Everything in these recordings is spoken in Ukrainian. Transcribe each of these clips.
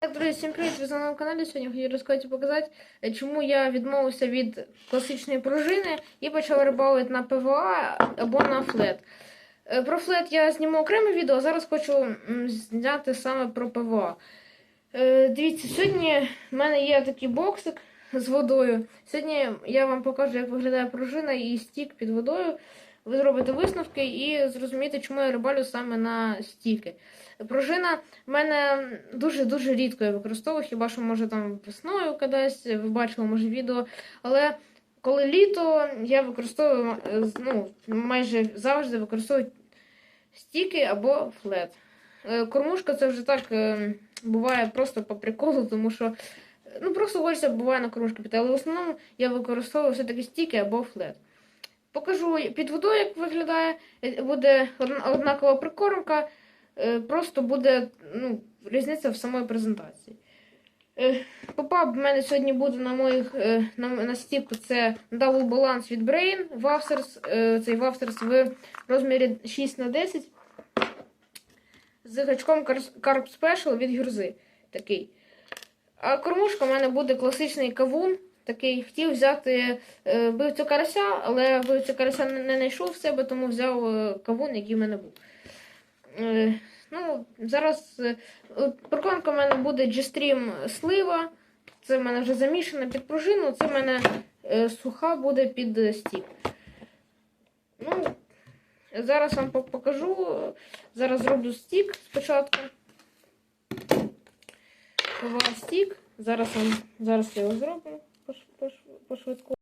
Так, друзі, всім привіт! Ви на моєму каналі. Сьогодні хочу розказати показати, е, чому я відмовився від класичної пружини і почав рибалити на ПВА або на флет. Е, Про флет я зніму окреме відео, а зараз хочу зняти саме про ПВА. Е, Дивіться, сьогодні в мене є такий боксик з водою. Сьогодні я вам покажу, як виглядає пружина і стік під водою. Ви зробите висновки і зрозумієте, чому я рибалю саме на стіки. Пружина в мене дуже-дуже рідко я використовую, хіба що може там весною кудись, ви бачили, може відео. Але коли літо, я використовую ну, майже завжди використовую стіки або флет. Е, Кормушка це вже так е, буває просто по приколу, тому що ну, просто хочеться буває на кормушку піти. Але в основному я використовую все-таки стіки або флет. Покажу під водою, як виглядає. Е, Буде однакова прикормка. Е, Просто буде ну, різниця в самої презентації. Е, Попап в мене сьогодні буде на моїх е, на, на стіку. Це Double Balance від Brain. Вафсерс, цей Вафсерс в розмірі 6 на 10 з гачком Carp- Special від Гюрзи. Такий. А кормушка в мене буде класичний кавун. Такий хотів взяти бивцю карася, але бивцю карася не знайшов в себе, тому взяв кавун, який в мене був. Е, Ну, зараз е, от прикормка в мене буде G-Stream слива. Це в мене вже замішана під пружину, це в мене е, суха буде під стік. Ну, зараз вам покажу. Зараз зроблю стік спочатку. Стік. Зараз зараз я його зроблю пош- пош- по-швидку.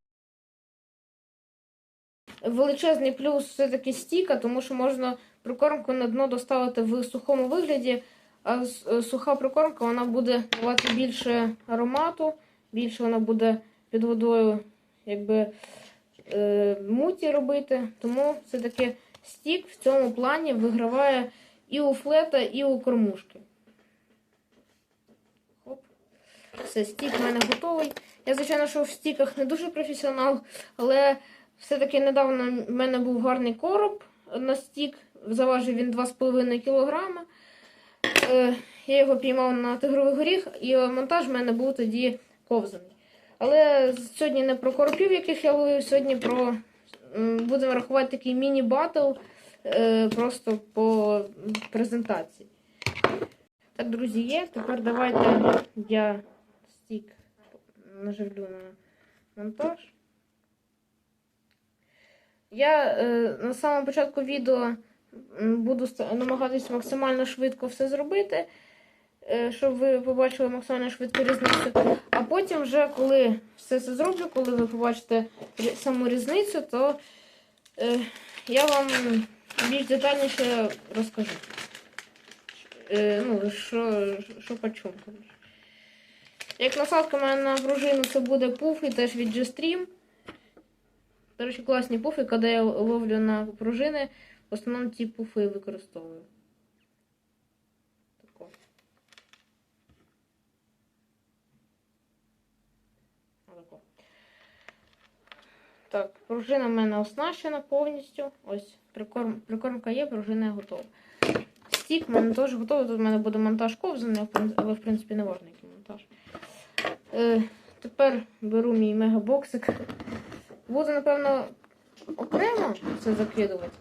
Величезний плюс все-таки стіка, тому що можна прикормку на дно доставити в сухому вигляді, а е, суха прикормка вона буде давати більше аромату, більше вона буде під водою якби, е, муті робити. Тому все-таки стік в цьому плані виграває і у флета, і у кормушки. Хоп. Все, стік в мене готовий. Я, звичайно, що в стіках не дуже професіонал, але все-таки недавно в мене був гарний короб на стік. Заважив він 2,5 кг. Е, я його піймав на тигровий горіх, і монтаж в мене був тоді ковзаний. Але сьогодні не про коропів, яких я ловив, сьогодні про будемо рахувати такий міні-батл е, просто по презентації. Так, друзі, є. Тепер давайте я стік наживлю на монтаж. Я е, на самому початку відео буду намагатись максимально швидко все зробити, е, щоб ви побачили максимально швидку різницю. А потім, вже коли все це зроблю, коли ви побачите саму різницю, то е, я вам більш детальніше розкажу. Е, ну, що, що по. Як насадка в мене на пружину, це буде пуфи теж від G-Stream. До речі, класні пуфи, коли я ловлю на пружини, в основному ці пуфи використовую. Так, пружина в мене оснащена повністю. Ось, прикорм, прикормка є, пружина готова. Стік в мене теж готовий. Тут в мене буде монтаж ковзаний, але в принципі не який монтаж. Е, тепер беру мій мегабоксик. Буду, напевно, окремо це закидувати,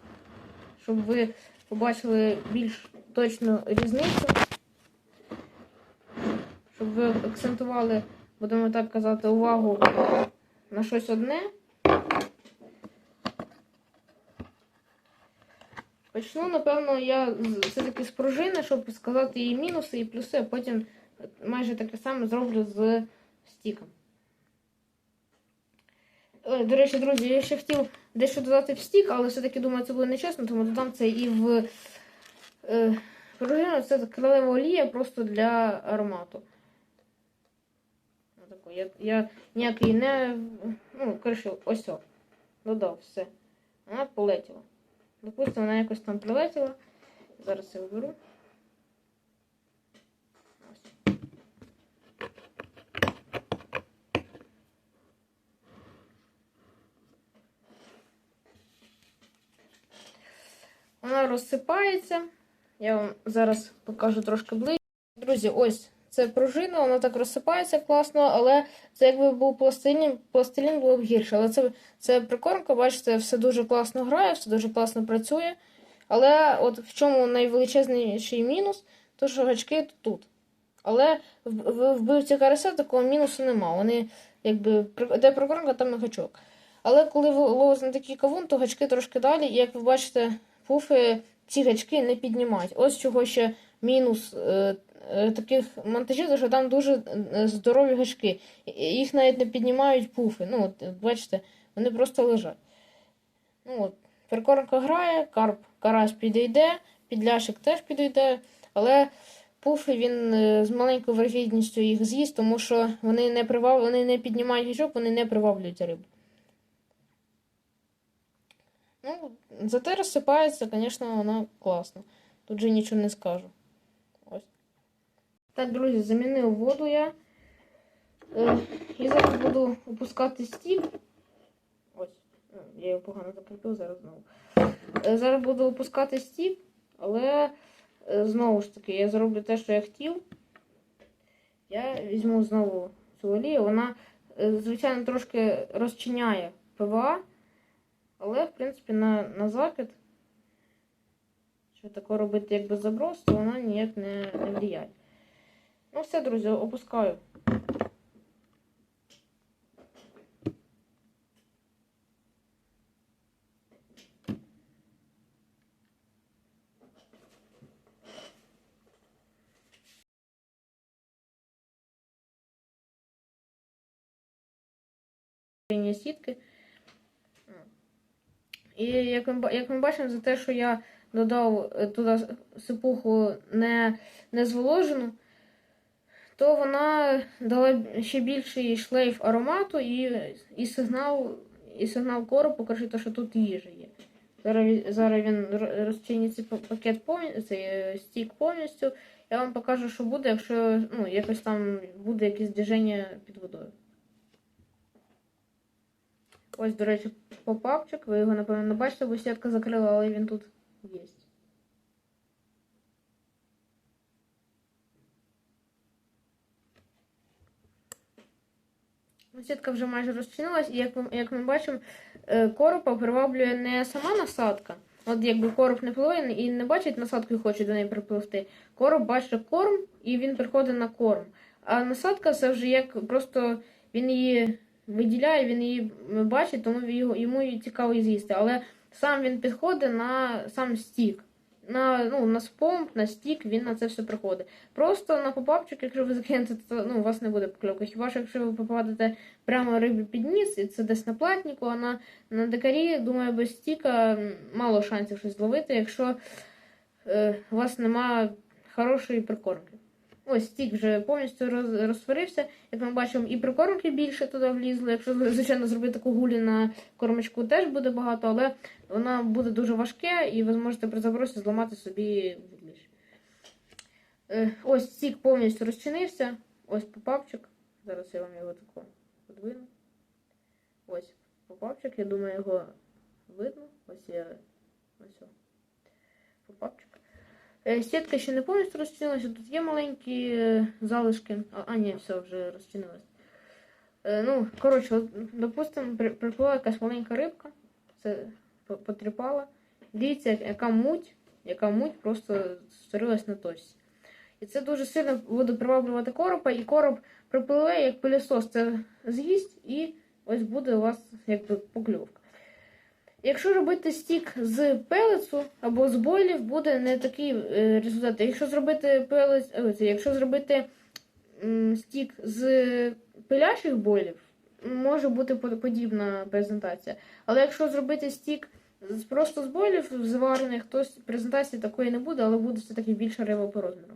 щоб ви побачили більш точну різницю. Щоб ви акцентували, будемо так казати, увагу на щось одне. Почну, напевно, я все-таки з пружини, щоб сказати її мінуси і плюси, а потім майже таке саме зроблю з стіком. Е, До речі, друзі, я ще хотів дещо додати в стік, але все-таки думаю, це буде нечесно, тому додам це і в е, пружину. Це крилева олія просто для аромату. Я, я ніякий не. Ну, коротше, ось о. Додав все. Вона полетіла. Допустимо, вона якось там прилетіла. Зараз я виберу. Вона розсипається. Я вам зараз покажу трошки ближче. Друзі, ось це пружина, вона так розсипається класно, але це якби був пластилін, пластилін було б гірше. Але це, це прикормка, бачите, все дуже класно грає, все дуже класно працює. Але от в чому найвеличезніший мінус, то що гачки тут. Але в, вбивці карася такого мінусу нема. Вони якби де прикормка, там і гачок. Але коли ви ловите на такий кавун, то гачки трошки далі, і як ви бачите, пуфи ці гачки не піднімають. Ось чого ще мінус е, е, таких монтажів, що там дуже е, здорові гачки. Їх навіть не піднімають пуфи. Ну, от, бачите, вони просто лежать. Ну, от, прикормка грає, карп, карась підійде, підляшик теж підійде, але пуфи він з маленькою вирогідністю їх з'їсть, тому що вони не, привав... вони не піднімають гачок, вони не приваблюють рибу. Ну, зате розсипається, звісно, вона класно. Тут же нічого не скажу. Ось. Так, друзі, замінив воду я. Е, і зараз буду опускати стік. Ось. Я його погано закріпив, зараз знову. Е, зараз буду опускати стік, але е, знову ж таки, я зроблю те, що я хотів. Я візьму знову цю олію. Вона, звичайно, трошки розчиняє ПВА. Але, в принципі, на, на закид, що таке робити як без заброс, то вона ніяк не, не влияє. Ну, все, друзі, опускаю. сітки. І як ми, як ми бачимо, за те, що я додав е, туди сипуху не, не зволожену, то вона дала ще більший шлейф аромату і, і сигнал, і сигнал коропу каже, що тут їжа є. Зараз, зараз він ро- розчинить цей пакет цей стік повністю. Я вам покажу, що буде, якщо ну, якось там буде якесь движення під водою. Ось, до речі, попапчик. Ви його, напевно, не бачите, бо сітка закрила, але він тут є. Ну, Сітка вже майже розчинилась, і як, ви- як ми бачимо, е, коропа приваблює не сама насадка. От якби короб не пливе і не бачить насадку і хоче до неї припливти. Короб бачить корм і він приходить на корм. А насадка це вже як просто він її виділяє, він її бачить, тому йому її цікаво її з'їсти. Але сам він підходить на сам стік. На, ну, на спомп, на стік, він на це все приходить. Просто на попапчик, якщо ви закинете, то ну, у вас не буде покльовки. Хіба що якщо ви попадете прямо рибі під ніс, і це десь на платніку, а на, на дикарі, думаю, без стіка мало шансів щось зловити, якщо е, у вас нема хорошої прикормки. Ось стік вже повністю роз, розсварився. Як ми бачимо, і прикормки більше туди влізли. Якщо, звичайно, зробити таку гулі на кормочку, теж буде багато, але вона буде дуже важке, і ви зможете при забросі зламати собі відліж. Е, ось стік повністю розчинився. Ось попапчик. Зараз я вам його тако подвину. Ось попапчик, я думаю, його видно. Ось я ось. Попапчик. Е, Сітка ще не повністю розчинилася, тут є маленькі е, залишки. А, ні, все, вже розчинилось. Е, ну, коротше, допустимо, при- приплила якась маленька рибка, це потріпала. Дивіться, яка муть, яка муть просто створилась на точці. І це дуже сильно буде приваблювати коропа, і короб припливе, як пилісос, це з'їсть, і ось буде у вас якби покльовка. Якщо робити стік з пелецу або з бойлів, буде не такий е, результат. Якщо зробити пелець, е, якщо зробити стік з пилячих бойлів, може бути подібна презентація. Але якщо зробити стік просто з бойлів зварених, то презентації такої не буде, але буде все-таки більша риба по розміру.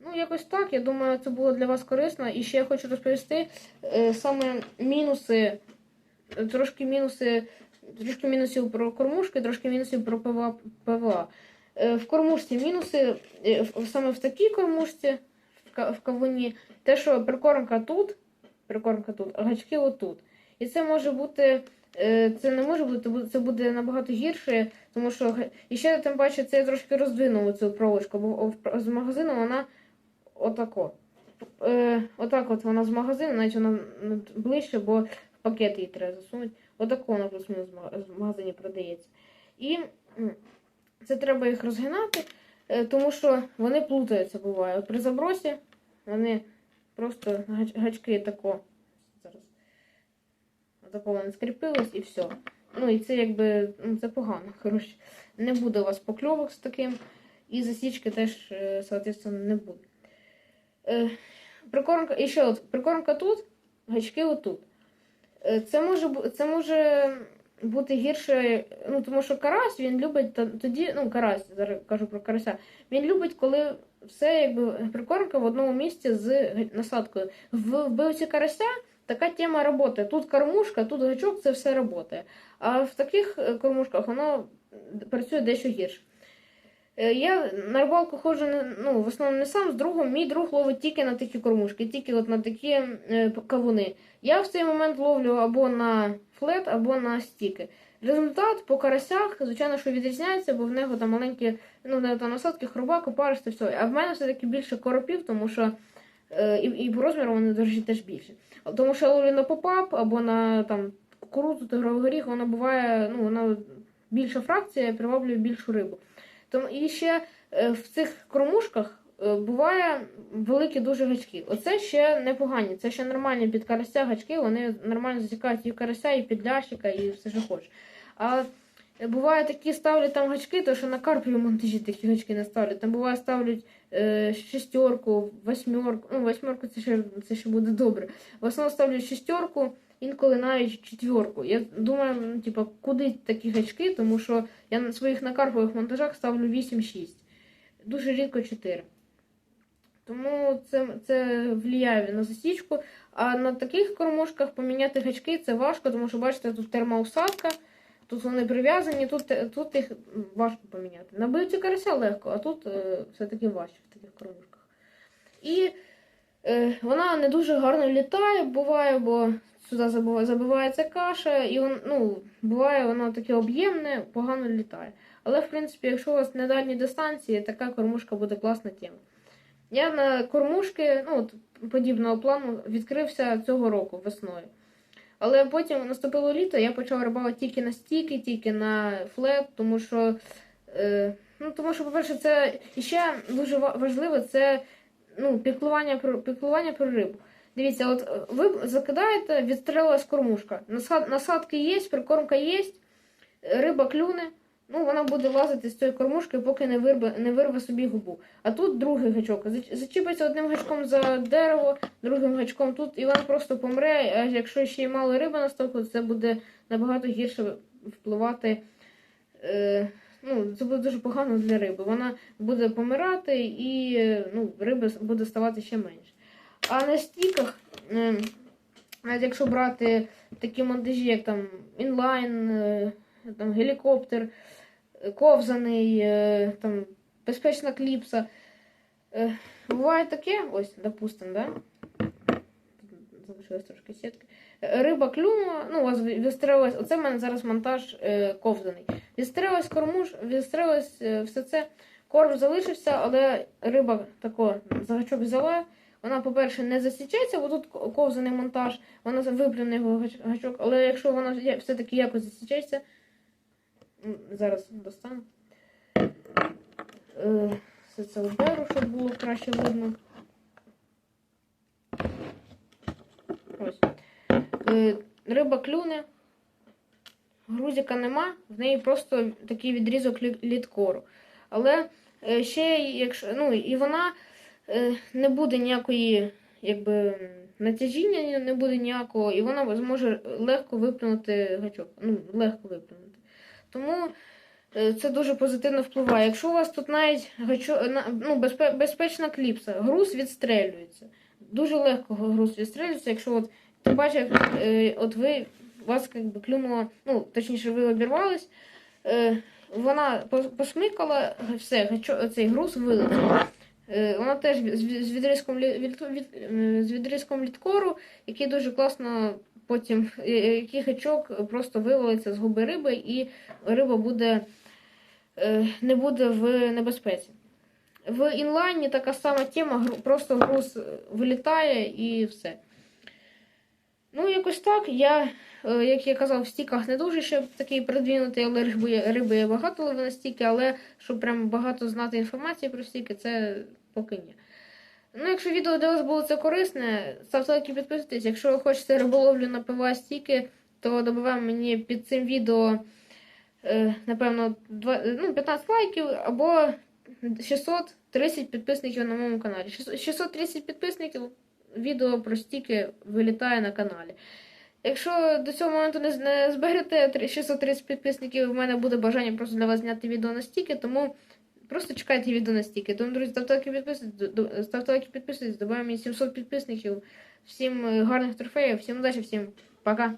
Ну, якось так. Я думаю, це було для вас корисно. І ще я хочу розповісти е, саме мінуси, трошки мінуси, трошки мінусів про кормушки, трошки мінусів про ПВА. ПВА. Е, в кормушці мінуси, е, саме в такій кормушці, в, кавуні, те, що прикормка тут, прикормка тут, а гачки отут. І це може бути. е, Це не може бути, це буде набагато гірше, тому що і ще тим паче це я трошки роздвинув цю проволочку, бо з магазину вона отако. Отак от вона з магазину, навіть вона ближче, бо в пакет її треба засунути. Отако вона плюс-мінус в магазині продається. І це треба їх розгинати, е, тому що вони плутаються буває. От при забросі вони просто гачки тако. Зараз. Отако вони скріпились і все. Ну і це якби ну, це погано. Коротше, не буде у вас покльовок з таким. І засічки теж, е, соответственно, не буде. Е, Прикормка, і ще от, прикормка тут, гачки отут. Е, Це може, це може бути гірше, ну тому що карась він любить тоді, ну карась, зараз кажу про карася. Він любить, коли все якби прикормка в одному місці з насадкою. В вбивці карася така тема роботи. Тут кормушка, тут гачок, це все роботи. А в таких е, кормушках воно працює дещо гірше. Е, Я на рибалку ходжу ну, в основному не сам з другом. Мій друг ловить тільки на такі кормушки, тільки от на такі е, кавуни. Я в цей момент ловлю або на флет, або на стіки. Результат по карасях, звичайно, що відрізняється, бо в нього там маленькі ну, не там насадки, хробак, опариш все. А в мене все-таки більше коропів, тому що е, і, і по розміру вони, до теж більші. Тому що я ловлю на попап або на там, кукурудзу, тигровий горіх, вона буває, ну, вона більша фракція, приваблює більшу рибу. Тому і ще е, в цих кормушках е, буває великі дуже гачки. Оце ще непогані, це ще нормальні під карася гачки, вони нормально засікають і карася, і під лящика, і все що хочеш. А е, буває такі ставлять там гачки, то що на карпові монтажі такі гачки не ставлять. Там буває ставлять е, шестерку, восьмерку. Ну, восьмерку це ще, це ще буде добре. В основному ставлять шестерку, інколи навіть четверку. Я думаю, ну, типа, куди такі гачки, тому що я на своїх накарпових монтажах ставлю 8-6. Дуже рідко 4. Тому це, це впливає на засічку. А на таких кормушках поміняти гачки це важко, тому що бачите, тут термоусадка, тут вони прив'язані, тут, тут їх важко поміняти. На бивці карася легко, а тут е, все-таки важче в таких кормушках. І е, вона не дуже гарно літає, буває, бо сюди забиває, забивається каша, і он, ну, буває, воно таке об'ємне, погано літає. Але, в принципі, якщо у вас на дальній дистанції, така кормушка буде класна тема. Я на кормушки ну, от, подібного плану відкрився цього року весною. Але потім наступило літо, я почав рибалити тільки на стіки, тільки на флет, тому що, е, ну, тому що, по-перше, це ще дуже важливо це ну, піклування про піклування про рибу. Дивіться, от е, ви закидаєте, відстрелилась кормушка. Насадки є, прикормка є, риба клюне, ну вона буде лазити з цієї кормушки, поки не вирве, не вирве собі губу. А тут другий гачок. Зач- Зачіпиться одним гачком за дерево, другим гачком тут, і вона просто помре. А якщо ще й мало риби на стовку, це буде набагато гірше впливати. Е, ну, це буде дуже погано для риби. Вона буде помирати і е, ну, риби буде ставати ще менше. А на стіках, навіть якщо брати такі монтажі, як там інлайн, е, там гелікоптер, ковзаний, е, там безпечна кліпса. Е, Буває таке, ось, допустимо, да? Залишилось трошки сітки. Риба клюнула, ну, у вас відстрелилась, оце в мене зараз монтаж е, ковзаний. Відстрелилась кормуш, відстрелилась е, все це. Корм залишився, але риба тако за гачок взяла. Вона, по-перше, не засічеться, бо тут ковзаний монтаж, вона виплюне його гачок, але якщо вона все-таки якось засічеться, зараз достану. Е, Все це уберу, щоб було краще видно. Ось. Е, Риба клюне, грузика нема, в неї просто такий відрізок лі- літкору. Але е, ще, якщо, ну, і вона не буде ніякої, якби, натяжіння не буде ніякого, і вона зможе легко виплюнути гачок. Ну, легко виплюнути. Тому е, це дуже позитивно впливає. Якщо у вас тут навіть гачо, на- ну, безпе, безпечна кліпса, груз відстрелюється. Дуже легко груз відстрелюється, якщо от ти бачиш, е, от ви вас якби клюнуло, ну, точніше, ви обірвались, е, вона посмикала, все, цей груз вилетів. Е, Вона теж з від- з відрізком, е, з відрізком літкору, який дуже класно потім, е, який гачок просто вивалиться з губи риби, і риба буде, не буде в небезпеці. В інлайні така сама тема, просто груз вилітає і все. Ну, якось так. Я, як я казав, в стіках не дуже ще такий продвинутий, але риби, риби я багато ловив на стіки, але щоб прям багато знати інформації про стіки, це поки ні. Ну, якщо відео для вас було це корисне, ставте лайки, підписуйтесь. Якщо ви хочете риболовлю на ПВА стіки, то добавай мені під цим відео, е, напевно, два- ну, 15 лайків або 630 підписників на моєму каналі. 630 підписників, відео про стіки вилітає на каналі. Якщо до цього моменту не, зберете 630 підписників, у мене буде бажання просто для вас зняти відео на стіки, тому просто чекайте відео на стільки. Тому, друзі, ставте лайки, підписуйтесь, ставте лайки, підписуйтесь, добавимо мені 700 підписників. Всім е, гарних трофеїв, всім удачі, всім пока.